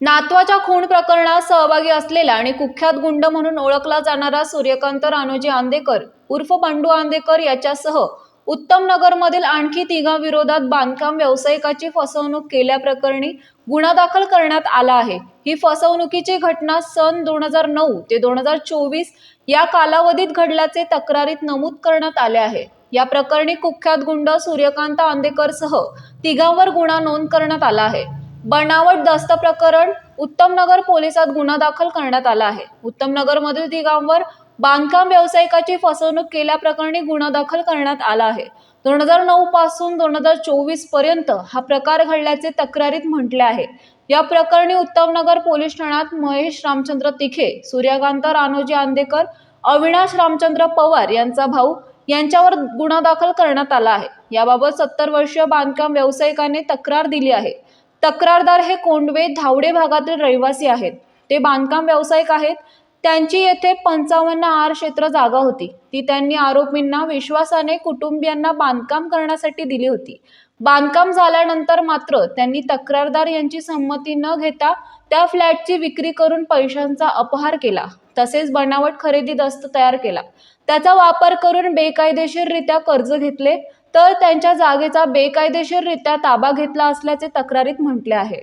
नातवाच्या खून प्रकरणात सहभागी असलेला आणि कुख्यात गुंड म्हणून ओळखला जाणारा सूर्यकांत रानोजी आंदेकर उर्फ बंडू आंदेकर याच्यासह उत्तम नगरमधील आणखी तिघा विरोधात बांधकाम व्यावसायिकाची फसवणूक केल्याप्रकरणी गुन्हा दाखल करण्यात आला आहे. ही फसवणुकीची घटना सन दोन हजार नऊ ते दोन हजार चोवीस या कालावधीत घडल्याचे तक्रारीत नमूद करण्यात आले आहे. या प्रकरणी कुख्यात गुंड सूर्यकांत आंदेकरसह तिघांवर गुन्हा नोंद करण्यात आला आहे. बनावट दस्त प्रकरण उत्तमनगर पोलिसात गुन्हा दाखल करण्यात आला आहे. उत्तमनगरमधील तिघांवर बांधकाम व्यावसायिकाची फसवणूक केल्याप्रकरणी गुन्हा दाखल करण्यात आला आहे. दोन हजार नऊ पासून दोन हजार चोवीसपर्यंत हा प्रकार घडल्याचे तक्रारीत म्हटले आहे. या प्रकरणी उत्तमनगर पोलीस ठाण्यात महेश रामचंद्र तिखे सूर्यकांत रानोजी आंदेकर अविनाश रामचंद्र पवार यांचा भाऊ यांच्यावर गुन्हा दाखल करण्यात आला आहे. याबाबत सत्तर वर्षीय बांधकाम व्यावसायिकाने तक्रार दिली आहे. तक्रारदार हे कोंडवे धावडे भागातील रहिवासी आहेत. ते बांधकाम व्यावसायिक आहेत. त्यांची येथे पंचावन्न आर क्षेत्र जागा होती. ती त्यांनी आरोपींना विश्वासाने कुटुंबियांना बांधकाम करण्यासाठी दिली होती. बांधकाम झाल्यानंतर मात्र त्यांनी तक्रारदार यांची संमती न घेता त्या फ्लॅटची विक्री करून पैशांचा अपहार केला. तसेच बनावट खरेदी दस्त तयार केला. त्याचा वापर करून बेकायदेशीररित्या कर्ज घेतले. तर त्यांच्या जागेचा बेकायदेशीररित्या ताबा घेतला असल्याचे तक्रारीत म्हटले आहे.